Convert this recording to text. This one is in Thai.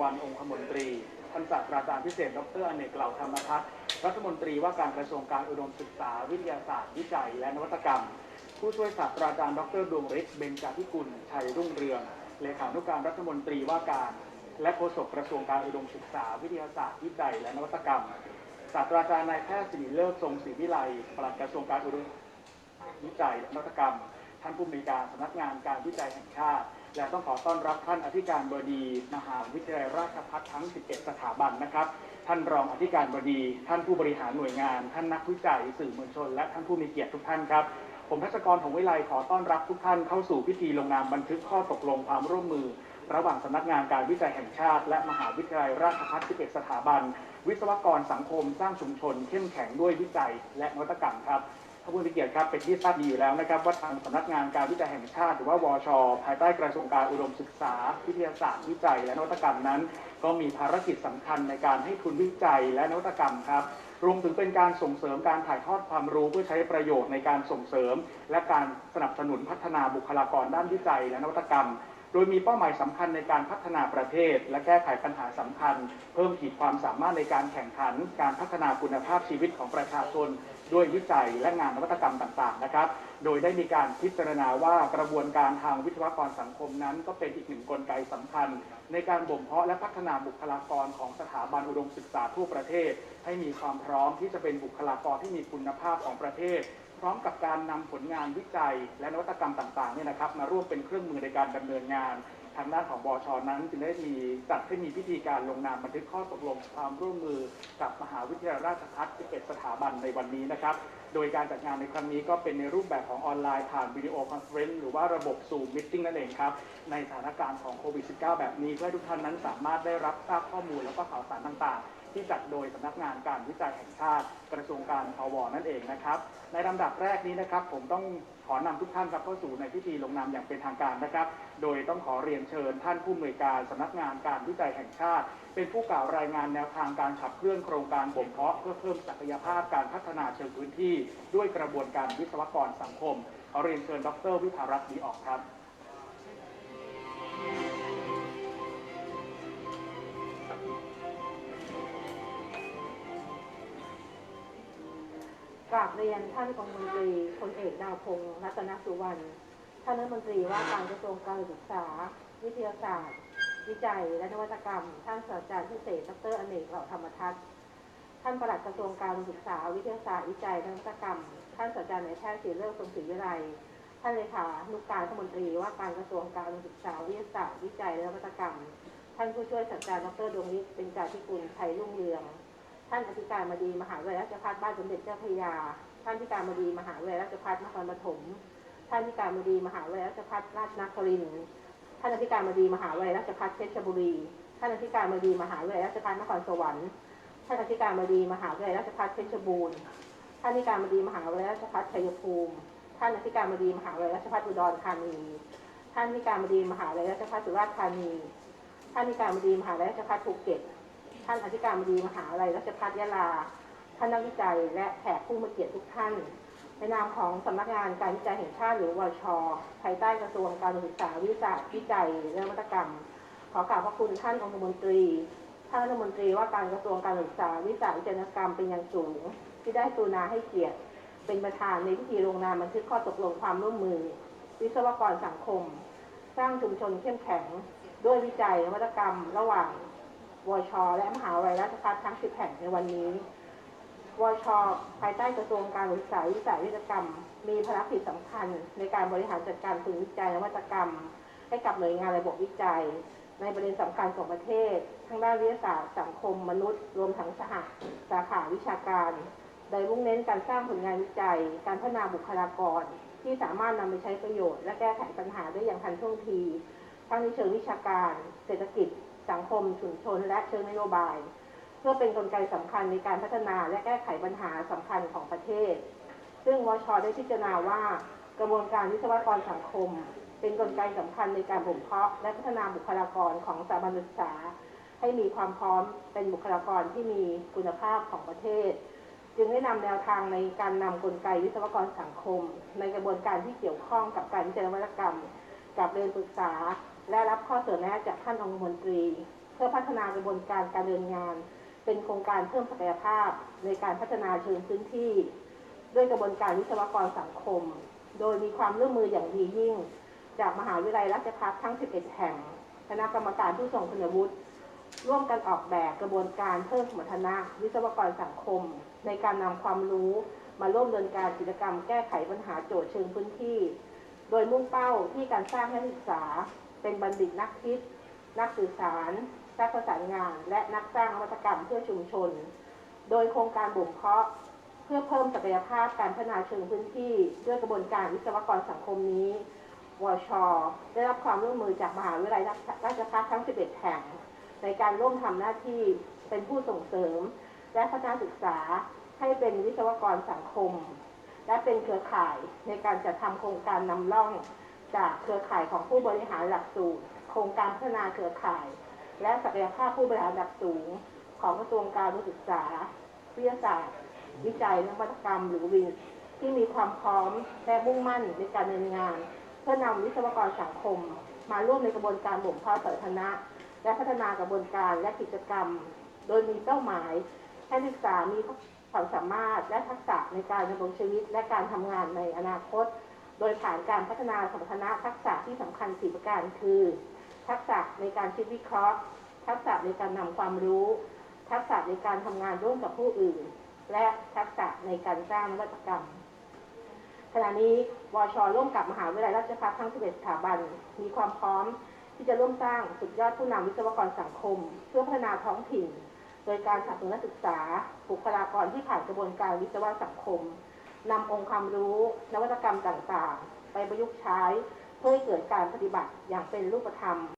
วรรณองคมนตรีท่านศาสตราจารย์พิเศษ ดรอเนกเหล่าธรรมทัศน์รัฐมนตรีว่าการกระทรวงการอุดมศึกษา วิทยาศาสตร์ วิจัย และนวัตกรรม ผู้ช่วยศาสตราจารย์ดรดวงฤทธิ์เบญจาธิกุลชัยรุ่งเรืองเลขานุการรัฐมนตรีว่าการ และโฆษกกระทรวงการอุดมศึกษา วิทยาศาสตร์ วิจัย และนวัตกรรมศาสตราจารย์นายแพทย์สิริเลิศทรงศรีวิไลปลัดกระทรวงการอุดมวิจัยและนวัตกรรม ท่านผู้อำนวยการสำนักงานการวิจัยแห่งชาติ และต้องขอต้อนรับท่านอธิการบดีมหาวิทยาลัยราชภัฏทั้ง 11 สถาบันนะครับ ท่านรองอธิการบดี ท่านผู้บริหารหน่วยงาน ท่านนักวิจัยสื่อมวลชน และท่านผู้มีเกียรติทุกท่านครับ ผมทัศกรของวิไลขอต้อนรับทุกท่านเข้าสู่พิธีลงนามบันทึกข้อตกลงความร่วมมือ ระหว่างสำนักงานการวิจัยแห่งชาติ และมหาวิทยาลัยราชภัฏ 11 สถาบัน วิศวกรสังคมสร้างชุมชน เข้มแข็งด้วยวิจัย และนวัตกรรมครับ ท่านผู้มีเกียรติครับเป็นที่ทราบดีอยู่แล้วนะครับ ว่าทางสำนักงานการวิจัยแห่งชาติ หรือว่าวช ภายใต้กระทรวงการอุดมศึกษา วิทยาศาสตร์วิจัย และนวัตกรรมนั้น ก็มีภารกิจสำคัญในการให้ทุนวิจัยและนวัตกรรมครับรวมถึงเป็นการส่งเสริมการถ่ายทอดความรู้เพื่อใช้ประโยชน์ในการส่งเสริม และการสนับสนุนพัฒนาบุคลากรด้านวิจัยและนวัตกรรม โดยมีเป้าหมายสำคัญในการพัฒนาประเทศ และแก้ไขปัญหาสำคัญ เพิ่มขีดความสามารถในการแข่งขัน การพัฒนาคุณภาพชีวิตของประชาชน ด้วยวิจัยและงานนวัตกรรมต่างๆนะครับ โดยได้มีการพิจารณาว่ากระบวนการทางวิศวกรสังคมนั้น ก็เป็นอีกหนึ่งกลไกสำคัญ ในการบ่มเพาะและพัฒนาบุคลากรของสถาบันอุดมศึกษาทั่วประเทศ ให้มีความพร้อมที่จะเป็นบุคลากรที่มีคุณภาพของประเทศ พร้อมกับการนำผลงานวิจัย และนวัตกรรมต่างๆเนี่ยนะครับ มาร่วมเป็นเครื่องมือในการดำเนินงานทางด้านของบชนั้นจึงได้มีจัดให้มีพิธีการลงนามบันทึกข้อตกลงความร่วมมือกับมหาวิทยาลัยราชภัฏ11 สถาบันในวันนี้นะครับ โดยการจัดงานในครั้งนี้ก็เป็นในรูปแบบของออนไลน์ผ่านวิดีโอคอนเฟรนซ์หรือว่าระบบ Zoom Meeting นั่นเองครับ ในสถานการณ์ของโควิด -19 แบบนี้เพื่อทุกท่านนั้นสามารถได้รับทราบข้อมูลแล้วก็ข่าวสารต่างๆ ที่จัดโดยสำนักงานการวิจัยแห่งชาติกระทรวงการพวนั่นเองนะครับ ในลำดับแรกนี้นะครับ ผมต้องขอนำทุกท่านครับเข้าสู่ในพิธีลงนามอย่างเป็นทางการนะครับ โดยต้องขอเรียนเชิญท่านผู้อำนวยการสำนักงานการวิจัยแห่งชาติ เป็นผู้กล่าวรายงานแนวทางการขับเคลื่อนโครงการบ่มเพาะเพื่อเพิ่มศักยภาพการพัฒนาเชิงพื้นที่ ด้วยกระบวนการวิศวกรสังคมขอเรียนเชิญดร วิภารัตน์ดีออกครับ กราบเรียนท่านองคมนตรีพลเอกดาวพงศ์รัตนสุวรรณ ท่านรัฐมนตรีว่าการกระทรวงการศึกษา วิทยาศาสตร์ วิจัย และนวัตกรรม ท่านศาสตราจารย์พิเศษดรอเนกเหล่าธรรมทัศน์ท่านปลัดกระทรวงการศึกษา วิทยาศาสตร์วิจัยและนวัตกรรม ท่านศาสตราจารย์นายแพทย์ศิริเลิศทรงศรีวิไลท่านเลขานุการรัฐมนตรีว่าการกระทรวงการศึกษา วิทยาศาสตร์วิจัยและนวัตกรรม ท่านผู้ช่วยศาสตราจารย์ดรดวงฤทธิ์เป็นจาธิกุลชัยรุ่งเรือง ท่านอธิการบดีมหาวิทยาลัยราชภัฏบ้านสมเด็จเจ้าพระยา ท่านที่การบดีมหาวิทยาลัยราชภัฏนครปฐม ท่านที่การบดีมหาวิทยาลัยราชภัฏราชนครินทร์ท่านอธิการบดีมหาวิทยาลัยราชภัฏเพชรบุรี ท่านอธิการบดีมหาวิทยาลัยราชภัฏนครสวรรค์ ท่านอธิการบดีมหาวิทยาลัยราชภัฏเพชรบูรณ์ ท่านอธิการบดีมหาวิทยาลัยราชภัฏชัยภูมิ ท่านอธิการบดีมหาวิทยาลัยราชภัฏอุดรธานี ท่านอธิการบดีมหาวิทยาลัยราชภัฏสุราษฎร์ธานี ท่านอธิการบดีมหาวิทยาลัยราชภัฏภูเก็ต ท่านอธิการบดีมหาวิทยาลัยราชภัฏยะลา ท่านนักวิจัย และแขกผู้มีเกียรติทุกท่าน ในนามของสำนักงานการวิจัยแห่งชาติหรือวช ภายใต้กระทรวงการศึกษาวิทยาวิจัยและนวัตกรรม ขอกราบพระคุณท่านองคมนตรี ท่านรัฐมนตรีว่าการกระทรวงการศึกษาวิจัยวิจัยนวัตกรรมเป็นอย่างสูง ที่ได้กรุณาให้เกียรติ เป็นประธานในพิธีลงนามบันทึกข้อตกลงความร่วมมือ วิศวกรสังคม สร้างชุมชนเข้มแข็ง ด้วยวิจัยนวัตกรรม ระหว่าง วช และมหาวิทยาลัยราชภัฏทั้ง 10 แห่งในวันนี้ วช ภายใต้กระทรวงการศึกษาวิจัยวิทยกรรม มีภารกิจสำคัญในการบริหารจัดการทุนวิจัยนวัตกรรม ให้กับหน่วยงานระบบวิจัย ในประเด็นสำคัญของประเทศ ทั้งด้านวิทยาศาสตร์สังคมมนุษย์ รวมทั้งสหสาขาวิชาการ โดยมุ่งเน้นการสร้างผลงานวิจัย การพัฒนาบุคลากร ที่สามารถนำไปใช้ประโยชน์ และแก้ไขปัญหาได้อย่างทันท่วงทีทั้งในเชิงวิชาการ เศรษฐกิจ สังคมชุมชน และเชิงนโยบาย เพื่อเป็นกลไกสำคัญในการพัฒนาและแก้ไขปัญหาสำคัญของประเทศ ซึ่งวชได้พิจารณาว่ากระบวนการวิศวกรสังคม เป็นกลไกสำคัญในการบ่มเพาะ และพัฒนาบุคลากรของสถาบันศึกษา ให้มีความพร้อมเป็นบุคลากรที่มีคุณภาพของประเทศจึงได้นำแนวทางในการนำกลไกวิศวกรสังคม ในกระบวนการที่เกี่ยวข้องกับการวิจัยนวัตกรรม กับเรียนปรึกษา และรับข้อเสนอแนะจากท่านองคมนตรี เพื่อพัฒนากระบวนการการเดินงาน เป็นโครงการเพิ่มศักยภาพ ในการพัฒนาเชิงพื้นที่ ด้วยกระบวนการวิศวกรสังคม โดยมีความร่วมมืออย่างดียิ่ง จากมหาวิทยาลัยราชภัฏทั้ง 11 แห่งคณะกรรมการผู้ทรงคุณวุฒิร่วมกันออกแบบกระบวนการเพิ่มสมรรถนะวิศวกรสังคม ในการนำความรู้มาร่วมดำเนินการกิจกรรมแก้ไขปัญหาโจทย์เชิงพื้นที่ โดยมุ่งเป้าที่การสร้างให้ศึกษา เป็นบัณฑิตนักคิด นักสื่อสาร นักประสานงาน และนักสร้างนวัตกรรมเพื่อชุมชน โดยโครงการบ่มเพาะเพื่อเพิ่มศักยภาพการพัฒนาเชิงพื้นที่ ด้วยกระบวนการวิศวกรสังคมนี้วช ได้รับความร่วมมือจากมหาวิทยาลัยราชภัฏทั้ง 11 แห่ง ในการร่วมทำหน้าที่เป็นผู้ส่งเสริม และพัฒนาศึกษาให้เป็นวิศวกรสังคม และเป็นเครือข่ายในการจัดทำโครงการนำร่อง จากเครือข่ายของผู้บริหารหลักสูตร โครงการพัฒนาเครือข่าย และศักยภาพผู้บริหารระดับสูง ของกระทรวงการศึกษา วิทยาศาสตร์ วิจัยนวัตกรรม หรือวินที่มีความพร้อมและมุ่งมั่นในการดำเนินงาน เพื่อนำวิศวกรสังคม มาร่วมในกระบวนการบ่มเพาะสาธารณะ และพัฒนากระบวนการและกิจกรรม โดยมีเป้าหมายให้นักศึกษามีความสามารถและทักษะในการดำรงชีวิตและการทำงานในอนาคต โดยผ่านการพัฒนาสมรรถนะทักษะที่สำคัญสี่ประการคือ ทักษะในการคิดวิเคราะห์ ทักษะในการนำความรู้ ทักษะในการทำงานร่วมกับผู้อื่น และทักษะในการสร้างนวัตกรรมขณะนี้วชร่วมกับมหาวิทยาลัยราชภัฏทั้ง 11 สถาบัน มีความพร้อมที่จะร่วมสร้างสุดยอดผู้นำวิศวกรสังคม เพื่อพัฒนาท้องถิ่น โดยการสนับสนุนนักศึกษาบุคลากรที่ผ่านกระบวนการวิศวะสังคม นำองค์ความรู้ นวัตกรรมต่างๆ ไปประยุกต์ใช้เพื่อให้เกิดการปฏิบัติอย่างเป็นรูปธรรม